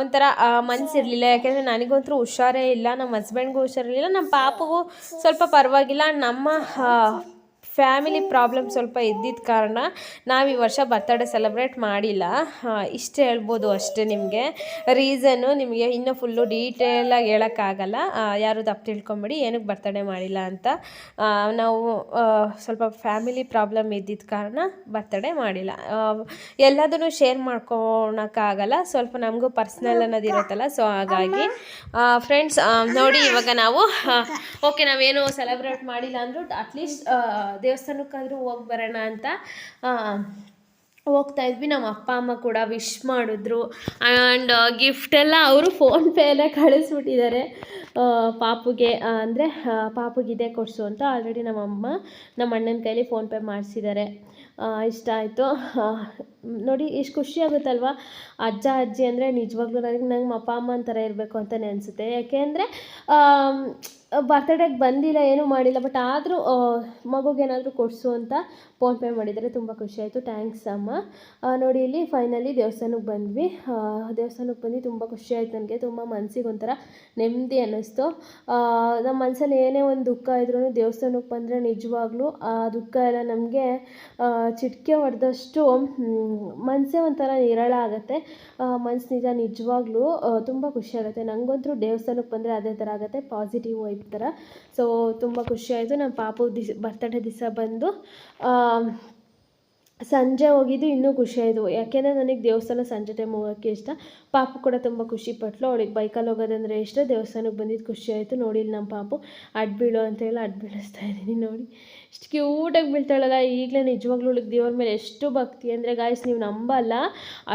ಒಂಥರ ಮನಸ್ಸಿರಲಿಲ್ಲ ಯಾಕೆಂದರೆ ನನಗಂತೂ ಹುಷಾರೇ ಇಲ್ಲ ನಮ್ಮ ಹಸ್ಬೆಂಡ್ಗೂ ಹುಷಾರಿರಲಿಲ್ಲ ನಮ್ಮ ಪಾಪಗೂ ಸ್ವಲ್ಪ ಪರವಾಗಿಲ್ಲ. ನಮ್ಮ ಫ್ಯಾಮಿಲಿ ಪ್ರಾಬ್ಲಮ್ ಸ್ವಲ್ಪ ಇದ್ದಿದ್ದ ಕಾರಣ ನಾವು ಈ ವರ್ಷ ಬರ್ತಡೇ ಸೆಲೆಬ್ರೇಟ್ ಮಾಡಿಲ್ಲ. ಇಷ್ಟು ಹೇಳ್ಬೋದು ಅಷ್ಟೇ ನಿಮಗೆ. ರೀಸನ್ನು ನಿಮಗೆ ಇನ್ನೂ ಫುಲ್ಲು ಡೀಟೇಲಾಗಿ ಹೇಳೋಕ್ಕಾಗಲ್ಲ ಯಾರು ತಪ್ಪು ತಿಳ್ಕೊಂಬಿಡಿ ಏನಕ್ಕೆ ಬರ್ತಡೇ ಮಾಡಿಲ್ಲ ಅಂತ. ನಾವು ಸ್ವಲ್ಪ ಫ್ಯಾಮಿಲಿ ಪ್ರಾಬ್ಲಮ್ ಇದ್ದಿದ್ದ ಕಾರಣ ಬರ್ತಡೇ ಮಾಡಿಲ್ಲ. ಎಲ್ಲದನ್ನು ಶೇರ್ ಮಾಡ್ಕೊಳಕ್ಕಾಗಲ್ಲ ಸ್ವಲ್ಪ ನಮಗೂ ಪರ್ಸ್ನಲ್ ಅನ್ನೋದು ಇರುತ್ತಲ್ಲ ಸೊ ಹಾಗಾಗಿ ಫ್ರೆಂಡ್ಸ್ ನೋಡಿ ಇವಾಗ ನಾವು ಓಕೆ ನಾವೇನು ಸೆಲೆಬ್ರೇಟ್ ಮಾಡಿಲ್ಲ ಅಂದರೂ ಅಟ್ಲೀಸ್ಟ್ ದೇವಸ್ಥಾನಕ್ಕಾದರೂ ಹೋಗಿ ಬರೋಣ ಅಂತ ಹೋಗ್ತಾ ಇದ್ವಿ. ನಮ್ಮ ಅಪ್ಪ, ಅಮ್ಮ ಕೂಡ ವಿಶ್ ಮಾಡಿದ್ರು. ಆ್ಯಂಡ್ ಗಿಫ್ಟ್ ಎಲ್ಲ ಅವರು ಫೋನ್ಪೇಯಲ್ಲೇ ಕಳಿಸ್ಬಿಟ್ಟಿದ್ದಾರೆ. ಪಾಪುಗೆ ಅಂದರೆ ಪಾಪುಗೆ ಇದೇ ಕೊಡಿಸು ಅಂತ ಆಲ್ರೆಡಿ ನಮ್ಮ ಅಮ್ಮ, ನಮ್ಮ ಅಣ್ಣನ ಕೈಲಿ ಫೋನ್ಪೇ ಮಾಡಿಸಿದ್ದಾರೆ. ಇಷ್ಟ ಆಯಿತು. ನೋಡಿ ಎಷ್ಟು ಖುಷಿ ಆಗುತ್ತಲ್ವ? ಅಜ್ಜ, ಅಜ್ಜಿ ಅಂದರೆ ನಿಜವಾಗ್ಲೂ ನನಗೆ ನಂಗೆ ಅಪ್ಪ ಅಮ್ಮನ ಥರ ಇರಬೇಕು ಅಂತಲೇ ಅನಿಸುತ್ತೆ ಯಾಕೆ ಅಂದರೆ ಬರ್ತಡೇಗೆ ಬಂದಿಲ್ಲ, ಏನೂ ಮಾಡಿಲ್ಲ ಬಟ್ ಆದರೂ ಮಗುಗೇನಾದರೂ ಕೊಡಿಸು ಅಂತ ಫೋನ್ಪೇ ಮಾಡಿದರೆ ತುಂಬ ಖುಷಿ ಆಯಿತು. ಥ್ಯಾಂಕ್ಸ್ ಅಮ್ಮ. ನೋಡಿ, ಇಲ್ಲಿ ಫೈನಲಿ ದೇವಸ್ಥಾನಕ್ಕೆ ಬಂದ್ವಿ. ದೇವಸ್ಥಾನಕ್ಕೆ ಬಂದು ತುಂಬ ಖುಷಿ ಆಯ್ತು ನನಗೆ. ತುಂಬ ಮನಸ್ಸಿಗೆ ಒಂಥರ ನೆಮ್ಮದಿ ಅನ್ನಿಸ್ತು. ನಮ್ಮ ಮನಸ್ಸಲ್ಲಿ ಏನೇ ಒಂದು ದುಃಖ ಇದ್ರೂ ದೇವಸ್ಥಾನಕ್ಕೆ ಬಂದರೆ ನಿಜವಾಗ್ಲೂ ಆ ದುಃಖ ಎಲ್ಲ ನಮಗೆ ಚಿಟಿಕೆ ಹೊಡೆದಷ್ಟು ಮನಸ್ಸೇ ಒಂಥರ ನಿರಳ ಆಗುತ್ತೆ. ಮನ್ಸು ನಿಜ ನಿಜವಾಗ್ಲೂ ತುಂಬ ಖುಷಿ ಆಗುತ್ತೆ. ನನಗಂತೂ ದೇವಸ್ಥಾನಕ್ಕೆ ಬಂದರೆ ಅದೇ ಥರ ಆಗುತ್ತೆ ಪಾಸಿಟಿವ್ ವೈಬ್ ಥರ. ಸೊ ತುಂಬ ಖುಷಿ ಆಯಿತು. ನಮ್ಮ ಪಾಪು ದಿಸ್ ಬರ್ತಡೇ ದಿವಸ ಬಂದು ಸಂಜೆ ಹೋಗಿದ್ದು ಇನ್ನೂ ಖುಷಿಯಾಯಿತು ಯಾಕೆಂದರೆ ನನಗೆ ದೇವಸ್ಥಾನ ಸಂಜೆ ಟೈಮ್ ಹೋಗೋಕ್ಕೆ ಇಷ್ಟ. ಪಾಪು ಕೂಡ ತುಂಬ ಖುಷಿ ಪಟ್ಲು. ಅವಳಿಗೆ ಬೈಕಲ್ಲಿ ಹೋಗೋದಂದ್ರೆ ಇಷ್ಟ. ದೇವಸ್ಥಾನಕ್ಕೆ ಬಂದಿದ್ದು ಖುಷಿ ಆಯಿತು. ನೋಡಿ ಇಲ್ಲಿ ನಮ್ಮ ಪಾಪು. ಅಡ್ ಬೀಳು ಅಂತ ಹೇಳಿ ಬೀಳಿಸ್ತಾ ಇದ್ದೀನಿ ನೋಡಿ. ಇಷ್ಟು ಕ್ಯೂಟಾಗಿ ಬೀಳ್ತಾಳಲ್ಲ ಈಗಲೇ ನಿಜವಾಗ್ಲೂ ಅವಳಿಗೆ ದೇವ್ರ ಮೇಲೆ ಎಷ್ಟು ಭಕ್ತಿ ಅಂದರೆ ಗಾಯ್ಸ್ ನೀವು ನಂಬಲ್ಲ.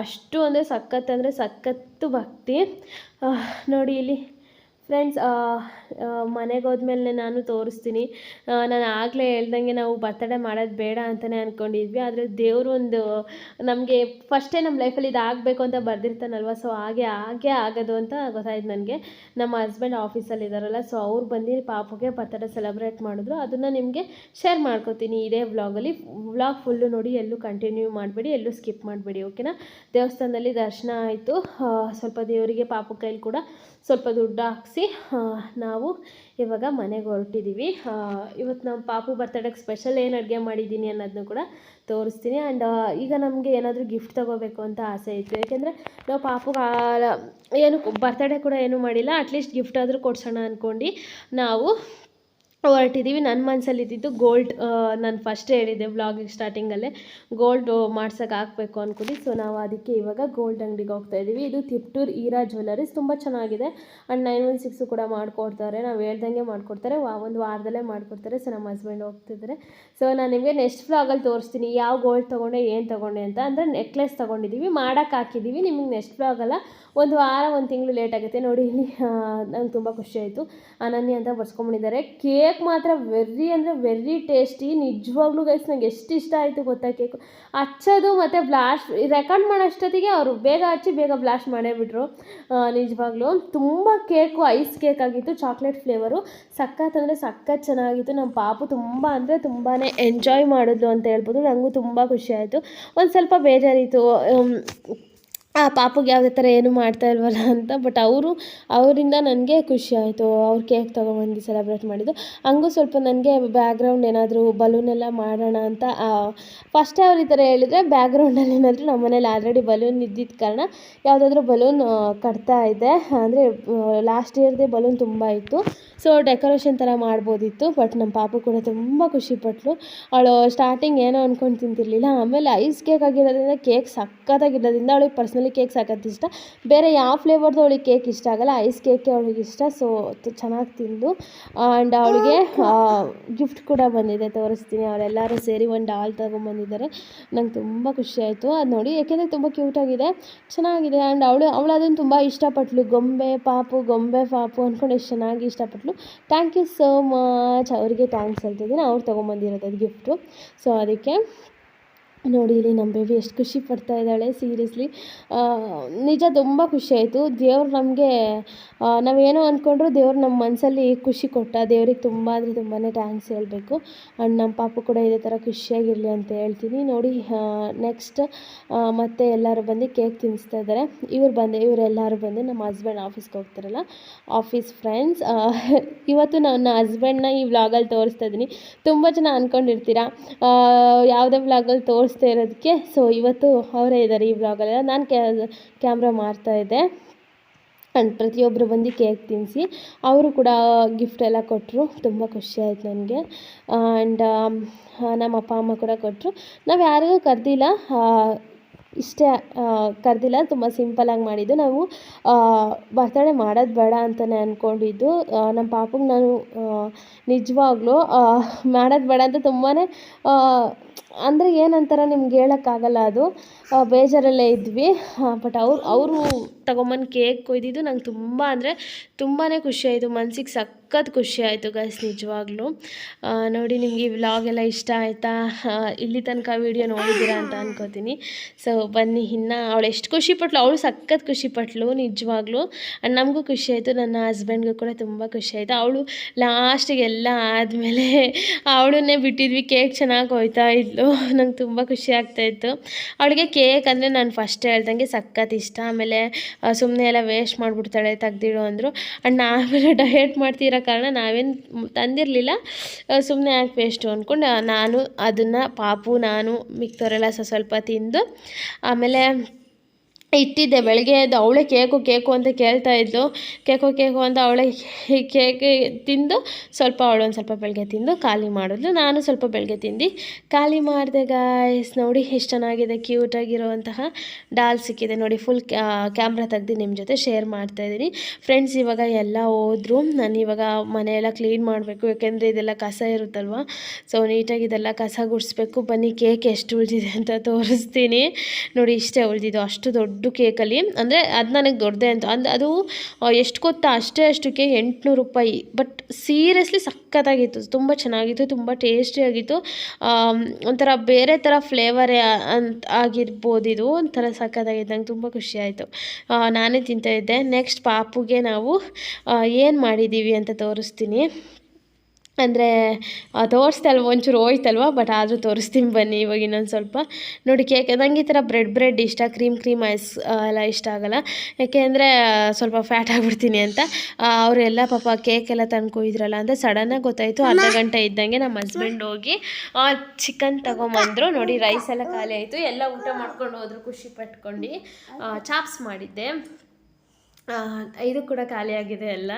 ಅಷ್ಟು ಅಂದರೆ ಸಖತ್ತು ಅಂದರೆ ಸಖತ್ತು ಭಕ್ತಿ. ನೋಡಿ ಇಲ್ಲಿ. ಫ್ರೆಂಡ್ಸ್ ಮನೆಗೆ ಹೋದ್ಮೇಲೆ ನಾನು ತೋರಿಸ್ತೀನಿ. ನಾನು ಆಗಲೇ ಹೇಳ್ದಂಗೆ ನಾವು ಬರ್ತಡೇ ಮಾಡೋದು ಬೇಡ ಅಂತಲೇ ಅಂದ್ಕೊಂಡಿದ್ವಿ ಆದರೆ ದೇವರು ಒಂದು, ನಮಗೆ ಫಸ್ಟೇ ನಮ್ಮ ಲೈಫಲ್ಲಿ ಇದು ಆಗಬೇಕು ಅಂತ ಬರ್ದಿರ್ತಾನಲ್ವ? ಸೊ ಹಾಗೆ ಹಾಗೆ ಆಗೋದು ಅಂತ ಗೊತ್ತಾಯ್ತು ನನಗೆ. ನಮ್ಮ ಹಸ್ಬೆಂಡ್ ಆಫೀಸಲ್ಲಿ ಇದ್ದಾರಲ್ಲ ಸೊ ಅವ್ರು ಬಂದು ಪಾಪುಗೆ ಬರ್ತಡೇ ಸೆಲೆಬ್ರೇಟ್ ಮಾಡಿದ್ರು. ಅದನ್ನು ನಿಮಗೆ ಶೇರ್ ಮಾಡ್ಕೋತೀನಿ ಇದೇ ವ್ಲಾಗಲ್ಲಿ ವ್ಲಾಗ್ ಫುಲ್ಲು ನೋಡಿ ಎಲ್ಲೂ ಕಂಟಿನ್ಯೂ ಮಾಡಬೇಡಿ, ಎಲ್ಲೂ ಸ್ಕಿಪ್ ಮಾಡಬೇಡಿ ಓಕೆನಾ ದೇವಸ್ಥಾನದಲ್ಲಿ ದರ್ಶನ ಆಯಿತು. ಸ್ವಲ್ಪ ದೇವರಿಗೆ ಪಾಪು ಕೈಲಿ ಕೂಡ ಸ್ವಲ್ಪ ದುಡ್ಡು ಹಾಕ್ಸಿ ನಾವು ಇವಾಗ ಮನೆಗೆ ಹೊರಟಿದ್ದೀವಿ ಇವತ್ತು ನಮ್ಮ ಪಾಪು ಬರ್ತಡೇಗೆ ಸ್ಪೆಷಲ್ ಏನು ಅಡುಗೆ ಮಾಡಿದ್ದೀನಿ ಅನ್ನೋದನ್ನು ಕೂಡ ತೋರಿಸ್ತೀನಿ. ಆ್ಯಂಡ್ ಈಗ ನಮಗೆ ಏನಾದರೂ ಗಿಫ್ಟ್ ತೊಗೋಬೇಕು ಅಂತ ಆಸೆ ಇತ್ತು. ಯಾಕೆಂದರೆ ನಾವು ಪಾಪುಗೆ ಆ- ಏನು, ಬರ್ತಡೇ ಕೂಡ ಏನೂ ಮಾಡಿಲ್ಲ. ಅಟ್ಲೀಸ್ಟ್ ಗಿಫ್ಟ್ ಆದರೂ ಕೊಡ್ಸೋಣ ಅಂದ್ಕೊಂಡು ನಾವು ಹೊರಟಿದ್ದೀವಿ ನನ್ನ ಮನಸ್ಸಲ್ಲಿ ಇದ್ದಿದ್ದು ಗೋಲ್ಡ್ ನಾನು ಫಸ್ಟ್ ಹೇಳಿದ್ದೆ ವ್ಲಾಗಿಂಗ್ ಸ್ಟಾರ್ಟಿಂಗಲ್ಲೇ ಗೋಲ್ಡ್ ಮಾಡ್ಸೋಕೆ ಹಾಕಬೇಕು ಅಂದ್ಕೊಂಡು ಸೊ ನಾವು ಅದಕ್ಕೆ ಇವಾಗ ಗೋಲ್ಡ್ ಅಂಗಡಿಗೆ ಹೋಗ್ತಾ ಇದ್ದೀವಿ. ಇದು ತಿಪ್ಟೂರ್ ಈರಾ ಜ್ಯುವೆಲರೀಸ್ ತುಂಬ ಚೆನ್ನಾಗಿದೆ. ಆ್ಯಂಡ್ ನೈನ್ ಒನ್ ಸಿಕ್ಸು ಕೂಡ ಮಾಡಿಕೊಡ್ತಾರೆ. ನಾವು ಹೇಳ್ದಂಗೆ ಮಾಡಿಕೊಡ್ತಾರೆ. ವಾ, ಒಂದು ವಾರದಲ್ಲೇ ಮಾಡಿಕೊಡ್ತಾರೆ. ಸೊ ನಮ್ಮ ಹಸ್ಬೆಂಡ್ ಹೋಗ್ತಿದ್ದಾರೆ ಸೊ ನಾನು ನಿಮಗೆ ನೆಕ್ಸ್ಟ್ ವ್ಲಾಗಲ್ಲಿ ತೋರಿಸ್ತೀನಿ. ಯಾವ ಗೋಲ್ಡ್ ತೊಗೊಂಡೆ, ಏನು ತೊಗೊಂಡೆ ಅಂತ. ಅಂದರೆ ನೆಕ್ಲೆಸ್ ತೊಗೊಂಡಿದ್ದೀವಿ. ಮಾಡೋಕೆ ಹಾಕಿದ್ದೀವಿ. ನಿಮಗೆ ನೆಕ್ಸ್ಟ್ ವ್ಲಾಗಲ್ಲ ಒಂದು ವಾರ, ಒಂದು ತಿಂಗಳು ಲೇಟ್ ಆಗುತ್ತೆ. ನೋಡಿ, ಇಲ್ಲಿ ನಂಗೆ ತುಂಬ ಖುಷಿ ಆಯಿತು. ಅನನ್ಯ ಅಂತ ಬರ್ಸ್ಕೊಂಬಿಟ್ಟಿದ್ದಾರೆ ಕೇಕ್ ಮಾತ್ರ ವೆರಿ ಅಂದರೆ ವೆರಿ ಟೇಸ್ಟಿ ನಿಜವಾಗ್ಲೂ ಗೈಸ್ ನಂಗೆ ಎಷ್ಟು ಇಷ್ಟ ಆಯಿತು ಗೊತ್ತಾ ಕೇಕು? ಹಚ್ಚೋದು ಮತ್ತು ಬ್ಲಾಸ್ಟ್ ರೆಕಾರ್ಡ್ ಮಾಡೋಷ್ಟೊತ್ತಿಗೆ ಅವರು ಬೇಗ ಹಚ್ಚಿ ಬೇಗ ಬ್ಲಾಸ್ಟ್ ಮಾಡೇ ಬಿಟ್ರು. ನಿಜವಾಗ್ಲೂ. ತುಂಬ ಕೇಕು ಐಸ್ ಕೇಕ್ ಆಗಿತ್ತು ಚಾಕ್ಲೇಟ್ ಫ್ಲೇವರು ಸಖತ್ ಅಂದರೆ ಸಖತ್ ಚೆನ್ನಾಗಿತ್ತು. ನಮ್ಮ ಪಾಪು ತುಂಬ ಅಂದರೆ ತುಂಬಾ ಎಂಜಾಯ್ ಮಾಡಿದ್ಲು ಅಂತ ಹೇಳ್ಬೋದು. ನನಗೂ ತುಂಬ ಖುಷಿ ಆಯಿತು. ಒಂದು ಸ್ವಲ್ಪ ಬೇಜಾರಿತ್ತು. ಆ ಪಾಪುಗೆ ಯಾವುದೇ ಥರ ಏನು ಮಾಡ್ತಾ ಇಲ್ವಲ್ಲ ಅಂತ ಬಟ್ ಅವರು, ಅವರಿಂದ ನನಗೆ ಖುಷಿ ಆಯಿತು. ಅವ್ರು ಕೇಕ್ ತೊಗೊಂಬಂದು ಸೆಲೆಬ್ರೇಟ್ ಮಾಡಿದ್ದು. ಹಂಗೂ ಸ್ವಲ್ಪ ನನಗೆ ಬ್ಯಾಕ್ಗ್ರೌಂಡ್ ಏನಾದರೂ ಬಲೂನ್ ಎಲ್ಲ ಮಾಡೋಣ ಅಂತ ಫಸ್ಟೇ ಅವ್ರು ಈ ಥರ ಹೇಳಿದರೆ ಬ್ಯಾಗ್ರೌಂಡಲ್ಲಿ ಏನಾದರೂ ನಮ್ಮ ಮನೇಲಿ ಆಲ್ರೆಡಿ ಬಲೂನ್ ಇದ್ದಿದ್ದ ಕಾರಣ ಯಾವುದಾದ್ರೂ ಬಲೂನ್ ಕಟ್ತಾ ಇದೆ ಅಂದರೆ ಲಾಸ್ಟ್ ಇಯರ್ದೇ ಬಲೂನ್ ತುಂಬ ಇತ್ತು. ಸೊ ಡೆಕೋರೇಷನ್ ಥರ ಮಾಡ್ಬೋದಿತ್ತು ಬಟ್ ನಮ್ಮ ಪಾಪು ಕೂಡ ತುಂಬ ಖುಷಿಪಟ್ಲು ಅವಳು ಸ್ಟಾರ್ಟಿಂಗ್ ಏನೋ ಅಂದ್ಕೊಂಡು ತಿಂತಿರ್ಲಿಲ್ಲ. ಆಮೇಲೆ ಐಸ್ ಕೇಕ್ ಆಗಿರೋದ್ರಿಂದ ಕೇಕ್ ಸಖತ್ತಾಗಿರೋದ್ರಿಂದ ಅವಳಿಗೆ ಪರ್ಸ್ನಲಿ ಕೇಕ್ ಸಖತ್ ಇಷ್ಟ. ಬೇರೆ ಯಾವ ಫ್ಲೇವರ್ದು ಅವಳಿಗೆ ಕೇಕ್ ಇಷ್ಟ ಆಗಲ್ಲ ಐಸ್ ಕೇಕೆ ಅವಳಿಗೆ ಇಷ್ಟ. ಸೊ ಚೆನ್ನಾಗಿ ತಿಂದು ಆ್ಯಂಡ್ ಅವಳಿಗೆ ಗಿಫ್ಟ್ ಕೂಡ ಬಂದಿದೆ ತೋರಿಸ್ತೀನಿ. ಅವರೆಲ್ಲರೂ ಸೇರಿ ಒಂದು ಡಾಲ್ ತೊಗೊಂಬಂದಿದ್ದಾರೆ. ನಂಗೆ ತುಂಬ ಖುಷಿ ಆಯಿತು. ಅದು ನೋಡಿ ಯಾಕೆಂದರೆ ತುಂಬ ಕ್ಯೂಟಾಗಿದೆ ಚೆನ್ನಾಗಿದೆ. ಆ್ಯಂಡ್ ಅವಳು ಅವಳು ಅದನ್ನು ತುಂಬ ಇಷ್ಟಪಟ್ಲು. ಗೊಂಬೆ ಪಾಪು ಗೊಂಬೆ ಪಾಪು ಅಂದ್ಕೊಂಡು ಎಷ್ಟು ಚೆನ್ನಾಗಿ ಇಷ್ಟಪಟ್ಲು. ಥ್ಯಾಂಕ್ ಯು ಸೋ ಮಚ್ ಅವರಿಗೆ ಥ್ಯಾಂಕ್ಸ್ ಹೇಳ್ತಿದ್ದೀನಿ ಅವ್ರು ತೊಗೊಂಬಂದಿರೋದು ಅದು ಗಿಫ್ಟು ಸೊ ಅದಕ್ಕೆ ನೋಡಿ, ಇಲ್ಲಿ ನಮ್ಮ ಬೇಬಿ ಎಷ್ಟು ಖುಷಿ ಪಡ್ತಾ ಇದ್ದಾಳೆ ಸೀರಿಯಸ್ಲಿ ನಿಜ ತುಂಬ ಖುಷಿ ಆಯಿತು. ದೇವ್ರು ನಮಗೆ ನಾವೇನೋ ಅಂದ್ಕೊಂಡ್ರು ದೇವ್ರು ನಮ್ಮ ಮನಸ್ಸಲ್ಲಿ ಖುಷಿ ಕೊಟ್ಟ. ದೇವ್ರಿಗೆ ತುಂಬ ಅಂದರೆ ತುಂಬಾ ಥ್ಯಾಂಕ್ಸ್ ಹೇಳಬೇಕು. ಆ್ಯಂಡ್ ನಮ್ಮ ಪಾಪು ಕೂಡ ಇದೇ ಥರ ಖುಷಿಯಾಗಿರಲಿ ಅಂತ ಹೇಳ್ತೀನಿ. ನೋಡಿ ನೆಕ್ಸ್ಟ್ ಮತ್ತೆ ಎಲ್ಲರೂ ಬಂದು ಕೇಕ್ ತಿನ್ನಿಸ್ತಾ ಇದ್ದಾರೆ. ಇವ್ರು ಬಂದು, ಇವರೆಲ್ಲರೂ ಬಂದು ನಮ್ಮ ಹಸ್ಬೆಂಡ್ ಆಫೀಸ್ಗೆ ಹೋಗ್ತಾರಲ್ಲ ಆಫೀಸ್ ಫ್ರೆಂಡ್ಸ್ ಇವತ್ತು ನನ್ನ ಹಸ್ಬೆಂಡ್ನ ಈ ವ್ಲಾಗಲ್ಲಿ ತೋರಿಸ್ತಾ ಇದ್ದೀನಿ. ತುಂಬ ಜನ ಅಂದ್ಕೊಂಡಿರ್ತೀರ ಯಾವುದೇ ವ್ಲಾಗಲ್ಲಿ ತೋರಿಸ್ತಾ ಇರೋದಕ್ಕೆ. ಸೊ ಇವತ್ತು ಅವರೇ ಇದ್ದಾರೆ ಈ ಬ್ಲಾಗಲ್ಲ ನಾನು ಕ್ಯಾಮ್ರಾ ಮಾಡ್ತಾ ಇದ್ದೆ. ಆ್ಯಂಡ್ ಪ್ರತಿಯೊಬ್ಬರು ಬಂದು ಕೇಕ್ ತಿನ್ನಿಸಿ ಅವರು ಕೂಡ ಗಿಫ್ಟ್ ಎಲ್ಲ ಕೊಟ್ಟರು ತುಂಬ ಖುಷಿ ಆಯಿತು ನನಗೆ. ಆ್ಯಂಡ್ ನಮ್ಮ ಅಪ್ಪ, ಅಮ್ಮ ಕೂಡ ಕೊಟ್ಟರು ನಾವು ಯಾರಿಗೂ ಕರೆದಿಲ್ಲ. ಇಷ್ಟೇ ಕರೆದಿಲ್ಲ. ತುಂಬ ಸಿಂಪಲಾಗಿ ಮಾಡಿದ್ದು. ನಾವು ಬರ್ತಡೇ ಮಾಡೋದು ಬೇಡ ಅಂತಲೇ ಅಂದ್ಕೊಂಡಿದ್ದು ನಮ್ಮ ಪಾಪುಗೆ ನಾನು ನಿಜವಾಗ್ಲೂ ಮಾಡೋದು ಬೇಡ ಅಂತ ತುಂಬಾ ಅಂದರೆ ಏನಂತಾರೆ ನಿಮ್ಗೆ ಹೇಳೋಕ್ಕಾಗಲ್ಲ ಅದು. ಬೇಜಾರಲ್ಲೇ ಇದ್ವಿ. ಬಟ್ ಅವ್ರು, ಅವರು ತಗೊಂಬಂದು ಕೇಕ್ ಕೊಯ್ದಿದ್ದು ನಂಗೆ ತುಂಬ ಅಂದರೆ ತುಂಬಾ ಖುಷಿಯಾಯಿತು. ಮನ್ಸಿಗೆ ಸಖತ್ ಖುಷಿ ಆಯಿತು ಗೈಸ್ ನಿಜವಾಗ್ಲೂ ನೋಡಿ ನಿಮಗೆ ಈ ವ್ಲಾಗ್ ಎಲ್ಲ ಇಷ್ಟ ಆಯಿತಾ? ಇಲ್ಲಿ ತನಕ ವೀಡಿಯೋ ನೋಡಿದ್ದೀರಾ ಅಂತ ಅನ್ಕೋತೀನಿ. ಸೊ ಬನ್ನಿ, ಇನ್ನು ಅವಳು ಎಷ್ಟು ಖುಷಿ ಪಟ್ಲು ಅವಳು ಸಖತ್ ಖುಷಿ ಪಟ್ಲು ನಿಜವಾಗ್ಲೂ ನಮಗೂ ಖುಷಿ ಆಯಿತು ನನ್ನ ಹಸ್ಬೆಂಡ್ಗೂ ಕೂಡ ತುಂಬ ಖುಷಿ ಆಯಿತು ಅವಳು ಲಾಸ್ಟಿಗೆ ಎಲ್ಲ ಆದಮೇಲೆ ಅವಳನ್ನೇ ಬಿಟ್ಟಿದ್ವಿ, ಕೇಕ್ ಚೆನ್ನಾಗಿ ಹೋಯ್ತಾ ಇದ್ಲು. ನಂಗೆ ತುಂಬ ಖುಷಿ ಆಗ್ತಾಯಿತ್ತು ಅವಳಿಗೆ ಕೇಕ್ ಅಂದರೆ ನಾನು ಫಸ್ಟ್ ಹೇಳ್ದಂಗೆ ಸಖತ್ ಇಷ್ಟ. ಆಮೇಲೆ ಸುಮ್ಮನೆ ಎಲ್ಲ ವೇಸ್ಟ್ ಮಾಡಿಬಿಡ್ತಾಳೆ, ತೆಗ್ದಿಡು ಅಂದರು. ಆ್ಯಂಡ್ ಆಮೇಲೆ ಡಯಟ್ ಮಾಡ್ತಿರೋ ಕಾರಣ ನಾವೇನು ತಂದಿರಲಿಲ್ಲ. ಸುಮ್ಮನೆ ಯಾಕೆ ವೇಸ್ಟು ಅಂದ್ಕೊಂಡು ನಾನು ಅದನ್ನು ಪಾಪು, ನಾನು ಸ್ವಲ್ಪ ಸ್ವಲ್ಪ ತಿಂದು, ಆಮೇಲೆ ಇಟ್ಟಿದ್ದೆ, ಬೆಳಗ್ಗೆ ಎದ್ದು ಅವಳೇ ಕೇಕು ಕೇಕು ಅಂತ ಕೇಳ್ತಾ ಇದ್ಲು. ಕೇಕು ಕೇಕು ಅಂತ ಅವಳೇ ಕೇಕ್ ತಿಂದು ಸ್ವಲ್ಪ ಅವಳು ಒಂದು ಸ್ವಲ್ಪ ಬೆಳಗ್ಗೆ ತಿಂದು ಖಾಲಿ ಮಾಡಿದ್ಲು. ನಾನು ಸ್ವಲ್ಪ ಬೆಳಗ್ಗೆ ತಿಂದು ಖಾಲಿ ಮಾಡಿದೆ ಗಾಯ್ಸ್ ನೋಡಿ ಎಷ್ಟು ಚೆನ್ನಾಗಿದೆ ಕ್ಯೂಟಾಗಿರುವಂತಹ ಡಾಲ್ ಸಿಕ್ಕಿದೆ. ನೋಡಿ ಫುಲ್ ಕ್ಯಾಮ್ರಾ ತೆಗ್ದು ನಿಮ್ಮ ಜೊತೆ ಶೇರ್ ಮಾಡ್ತಾ ಇದ್ದೀನಿ. ಫ್ರೆಂಡ್ಸ್ ಇವಾಗ ಎಲ್ಲ ಹೋದ್ರು. ನಾನು ಇವಾಗ ಮನೆಯೆಲ್ಲ ಕ್ಲೀನ್ ಮಾಡಬೇಕು. ಯಾಕೆಂದರೆ ಇದೆಲ್ಲ ಕಸ ಇರುತ್ತಲ್ವ? ಸೊ ನೀಟಾಗಿ ಇದೆಲ್ಲ ಕಸ ಗುಡಿಸ್ಬೇಕು. ಬನ್ನಿ ಕೇಕ್ ಎಷ್ಟು ಉಳಿದಿದೆ ಅಂತ ತೋರಿಸ್ತೀನಿ. ನೋಡಿ ಇಷ್ಟೇ ಉಳಿದಿದ್ದು. ಅಷ್ಟು ದೊಡ್ಡ ಕೇಕಲ್ಲಿ, ಅಂದರೆ ಅದು ನನಗೆ ದೊಡ್ಡದೇ ಅಂತ. ಅಂದ್ರೆ ಅದು ಎಷ್ಟು ಗೊತ್ತಾ, ಅಷ್ಟೇ ಅಷ್ಟಕ್ಕೆ ಎಂಟುನೂರು ರೂಪಾಯಿ. ಬಟ್ ಸೀರಿಯಸ್ಲಿ ಸಖತ್ತಾಗಿತ್ತು. ತುಂಬ ಚೆನ್ನಾಗಿತ್ತು, ತುಂಬ ಟೇಸ್ಟಿಯಾಗಿತ್ತು ಒಂಥರ ಬೇರೆ ಥರ ಫ್ಲೇವರೇ ಅಂತ ಆಗಿರ್ಬೋದು ಇದು. ಒಂಥರ ಸಖತ್ತಾಗಿತ್ತು. ನಂಗೆ ತುಂಬ ಖುಷಿ ಆಯಿತು. ನಾನೇ ತಿಂತಾಯಿದ್ದೆ ನೆಕ್ಸ್ಟ್ ಪಾಪುಗೆ ನಾವು ಏನು ಮಾಡಿದ್ದೀವಿ ಅಂತ ತೋರಿಸ್ತೀನಿ. ಅಂದರೆ ತೋರಿಸ್ತಲ್ವ ಒಂಚೂರು ಹೋಯ್ತಲ್ವ ಬಟ್ ಆದರೂ ತೋರಿಸ್ತೀನಿ ಬನ್ನಿ ಇವಾಗ ಇನ್ನೊಂದು ಸ್ವಲ್ಪ. ನೋಡಿ ಕೇಕ್ ನಂಗೆ ಈ ಥರ ಬ್ರೆಡ್ ಬ್ರೆಡ್ ಇಷ್ಟ ಕ್ರೀಮ್ ಕ್ರೀಮ್ ಐಸ್ ಎಲ್ಲ ಇಷ್ಟ ಆಗಲ್ಲ. ಯಾಕೆಂದರೆ ಸ್ವಲ್ಪ ಫ್ಯಾಟ್ ಆಗಿಬಿಡ್ತೀನಿ ಅಂತ. ಅವರೆಲ್ಲ ಪಾಪ ಕೇಕ್ ಎಲ್ಲ ತಂದು ಕೊಯ್ದ್ರಲ್ಲ ಅಂತ ಸಡನ್ನಾಗಿ ಗೊತ್ತಾಯಿತು. ಅರ್ಧ ಗಂಟೆ ಇದ್ದಂಗೆ ನಮ್ಮ ಹಸ್ಬೆಂಡ್ ಹೋಗಿ ಚಿಕನ್ ತಗೊಂಬಂದರು. ನೋಡಿ ರೈಸ್ ಎಲ್ಲ ಖಾಲಿ ಆಯಿತು. ಎಲ್ಲ ಊಟ ಮಾಡ್ಕೊಂಡು ಹೋದ್ರು ಖುಷಿ ಪಟ್ಕೊಂಡು. ಚಾಪ್ಸ್ ಮಾಡಿದ್ದೆ. ಇದು ಕೂಡ ಖಾಲಿಯಾಗಿದೆ ಎಲ್ಲ.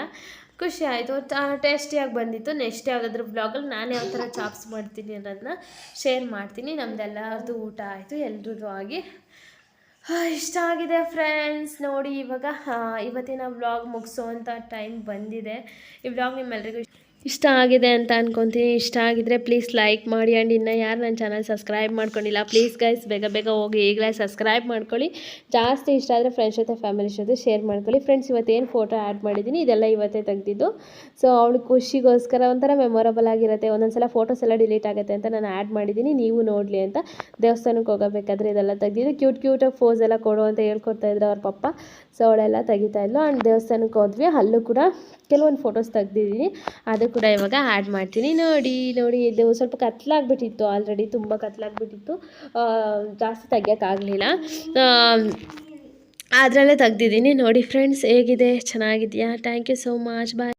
ಖುಷಿ ಆಯಿತು. ಟೇಸ್ಟಿಯಾಗಿ ಬಂದಿತ್ತು. ನೆಕ್ಸ್ಟ್ ಯಾವುದಾದ್ರೂ ಬ್ಲಾಗಲ್ಲಿ ನಾನು ಯಾವ ಥರ ಚಾಪ್ಸ್ ಮಾಡ್ತೀನಿ ಅನ್ನೋದನ್ನ ಶೇರ್ ಮಾಡ್ತೀನಿ. ನಮ್ದೆಲ್ಲರದು ಊಟ ಆಯಿತು. ಎಲ್ರದ್ದು ಆಗಿ ಇಷ್ಟ ಆಗಿದೆ ಫ್ರೆಂಡ್ಸ್ ನೋಡಿ ಇವಾಗ ಇವತ್ತಿನ ವ್ಲಾಗ್ ಮುಗಿಸೋವಂಥ ಟೈಮ್ ಬಂದಿದೆ. ಈ ವ್ಲಾಗ್ ನಿಮ್ಮೆಲ್ರಿಗೂ ಇಷ್ಟ ಆಗಿದೆ ಅಂತ ಅನ್ಕೊತೀನಿ. ಇಷ್ಟ ಆಗಿದ್ರೆ ಪ್ಲೀಸ್ ಲೈಕ್ ಮಾಡಿ ಆ್ಯಂಡ್ ಇನ್ನು ಯಾರು ನನ್ನ ಚಾನಲ್ ಸಬ್ಸ್ಕ್ರೈಬ್ ಮಾಡ್ಕೊಂಡಿಲ್ಲ ಪ್ಲೀಸ್ ಗೈಸ್ ಬೇಗ ಬೇಗ ಹೋಗಿ ಈಗಲೇ ಸಬ್ಸ್ಕ್ರೈಬ್ ಮಾಡ್ಕೊಳ್ಳಿ. ಜಾಸ್ತಿ ಇಷ್ಟ ಆದರೆ ಫ್ರೆಂಡ್ಸ್ ಜೊತೆ ಫ್ಯಾಮಿಲಿ ಜೊತೆ ಶೇರ್ ಮಾಡ್ಕೊಳ್ಳಿ. ಫ್ರೆಂಡ್ಸ್ ಇವತ್ತೇನು ಫೋಟೋ ಆ್ಯಡ್ ಮಾಡಿದ್ದೀನಿ ಇದೆಲ್ಲ ಇವತ್ತೇ ತೆಗೆದಿದ್ದು. ಸೊ ಅವಳು ಖುಷಿಗೋಸ್ಕರ ಒಂಥರ ಮೆಮೊರಬಲ್ ಆಗಿರುತ್ತೆ. ಒಂದೊಂದು ಸಲ ಫೋಟೋಸ್ ಎಲ್ಲ ಡಿಲೀಟ್ ಆಗುತ್ತೆ ಅಂತ ನಾನು ಆ್ಯಡ್ ಮಾಡಿದ್ದೀನಿ ನೀವು ನೋಡಲಿ ಅಂತ ದೇವಸ್ಥಾನಕ್ಕೆ ಹೋಗಬೇಕಾದ್ರೆ ಇದೆಲ್ಲ ತೆಗೆದಿದ್ದು. ಕ್ಯೂಟ್ ಕ್ಯೂಟಾಗಿ ಫೋಸ್ ಎಲ್ಲ ಕೊಡು ಅಂತ ಹೇಳ್ಕೊಡ್ತಾ ಇದ್ರು ಅವ್ರ ಪಪ್ಪ. ಸೊ ಅವಳೆಲ್ಲ ತೆಗಿತಾ ಇದ್ಲು. ಆ್ಯಂಡ್ ದೇವಸ್ಥಾನಕ್ಕೆ ಹೋದ್ವಿ. ಅಲ್ಲೂ ಕೂಡ ಕೆಲವೊಂದು ಫೋಟೋಸ್ ತೆಗ್ದಿದ್ದೀನಿ. ಅದು ಕೂಡ ಇವಾಗ ಆ್ಯಡ್ ಮಾಡ್ತೀನಿ. ನೋಡಿ ನೋಡಿ, ಇದು ಸ್ವಲ್ಪ ಕತ್ಲಾಗ್ಬಿಟ್ಟಿತ್ತು ಆಲ್ರೆಡಿ ತುಂಬ ಕತ್ಲಾಗ್ಬಿಟ್ಟಿತ್ತು. ಜಾಸ್ತಿ ತೆಗಿಯೋಕ್ಕಾಗಲಿಲ್ಲ ಅದರಲ್ಲೇ ತೆಗ್ದಿದ್ದೀನಿ. ನೋಡಿ ಫ್ರೆಂಡ್ಸ್ ಹೇಗಿದೆ? ಚೆನ್ನಾಗಿದೆಯಾ thank you so much bye